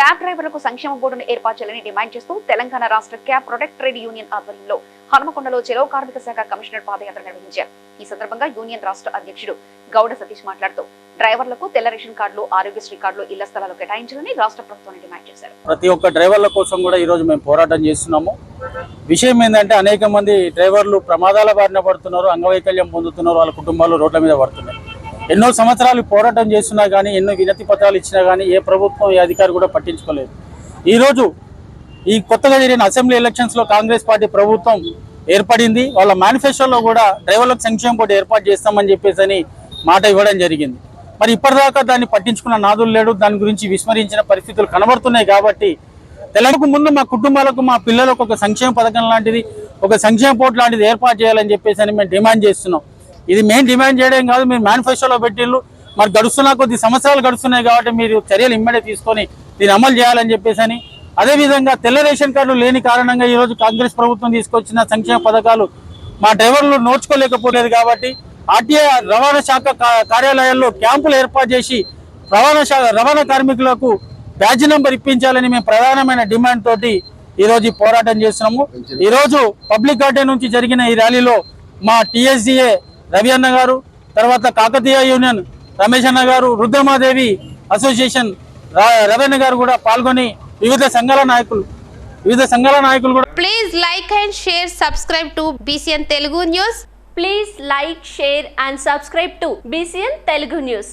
Cab డ్రైవర్లకు సంక్షేమ బోర్డును ఏర్పాటు చేయాలని డిమాండ్ చేస్తూ తెలంగాణ రాష్ట్ర క్యాబ్ ప్రొడక్ట్ ట్రేడ్ యూనియన్ ఆధ్వర్యంలో హనుమకొండలో చెరో కార్మిక శాఖ కమిషనర్ పాదయాత్ర నిర్వహించారు. ఈ సందర్భంగా యూనియన్ రాష్ట్ర అధ్యక్షుడు గౌడ సతీష్ మాట్లాడుతూ డ్రైవర్లకు తెల్ల రేషన్ కార్డులు ఆరోగ్యశ్రీ కార్డులు ఇళ్ళ స్థలాలు కేటాయించాలని రాష్ట్ర ప్రభుత్వాన్ని డిమాండ్ చేశారు. ప్రతి ఒక్క డ్రైవర్ల కోసం కూడా ఈ రోజు మేము పోరాటం చేస్తున్నాము. విషయం ఏంటంటే అనేక మంది డ్రైవర్లు ప్రమాదాల బారిన పడుతున్నారు అంగవైకల్యం పొందుతున్నారు వాళ్ళ కుటుంబాలు రోడ్ల మీద పడుతున్నారు ఎన్నో సంవత్సరాలు పోరాటం చేస్తున్నా కానీ ఎన్నో వినతి పత్రాలు ఇచ్చినా కానీ ఏ ప్రభుత్వం ఏ అధికారి కూడా పట్టించుకోలేదు. ఈరోజు ఈ కొత్తగా జరిగిన అసెంబ్లీ ఎలక్షన్స్లో కాంగ్రెస్ పార్టీ ప్రభుత్వం ఏర్పడింది. వాళ్ళ మేనిఫెస్టోలో కూడా డ్రైవర్లకు సంక్షేమ బోర్డు ఏర్పాటు చేస్తామని చెప్పేసి అని మాట ఇవ్వడం జరిగింది. మరి ఇప్పటిదాకా దాన్ని పట్టించుకున్న నాదులు లేడు. దాని గురించి విస్మరించిన పరిస్థితులు కనబడుతున్నాయి కాబట్టి తెలంగాణకు ముందు మా కుటుంబాలకు మా పిల్లలకు ఒక సంక్షేమ పథకం లాంటిది ఒక సంక్షేమ పోర్టు లాంటిది ఏర్పాటు చేయాలని చెప్పేసి అని మేము డిమాండ్ చేస్తున్నాం. ఇది మేము డిమాండ్ చేయడం కాదు మీరు మేనిఫెస్టోలో పెట్టిళ్ళు. మరి గడుస్తున్న కొద్ది సంవత్సరాలు గడుస్తున్నాయి కాబట్టి మీరు చర్యలు ఇమ్మడే తీసుకొని దీన్ని అమలు చేయాలని చెప్పేసి అని. అదేవిధంగా తెల్ల రేషన్ కార్డు లేని కారణంగా ఈరోజు కాంగ్రెస్ ప్రభుత్వం తీసుకొచ్చిన సంక్షేమ పథకాలు మా డ్రైవర్లు నోచుకోలేకపోలేదు కాబట్టి ఆర్టీఐ రవాణా శాఖ కార్యాలయాల్లో క్యాంపులు ఏర్పాటు చేసి రవాణా శాఖ రవాణా కార్మికులకు బ్యాచ్ నెంబర్ ఇప్పించాలని మేము ప్రధానమైన డిమాండ్ తోటి ఈరోజు పోరాటం చేస్తున్నాము. ఈరోజు పబ్లిక్ గార్డెన్ నుంచి జరిగిన ఈ ర్యాలీలో మా టీఎస్డీఏ రవి అన్న గారు తర్వాత కాకతీయ యూనియన్ రమేష్ అన్న గారు రుద్రమాదేవి అసోసియేషన్ రవేణ గారు కూడా పాల్గొని వివిధ సంఘాల నాయకులు వివిధ సంఘాల నాయకులు కూడా please like and share subscribe to BCN Telugu news please like share and subscribe to BCN Telugu news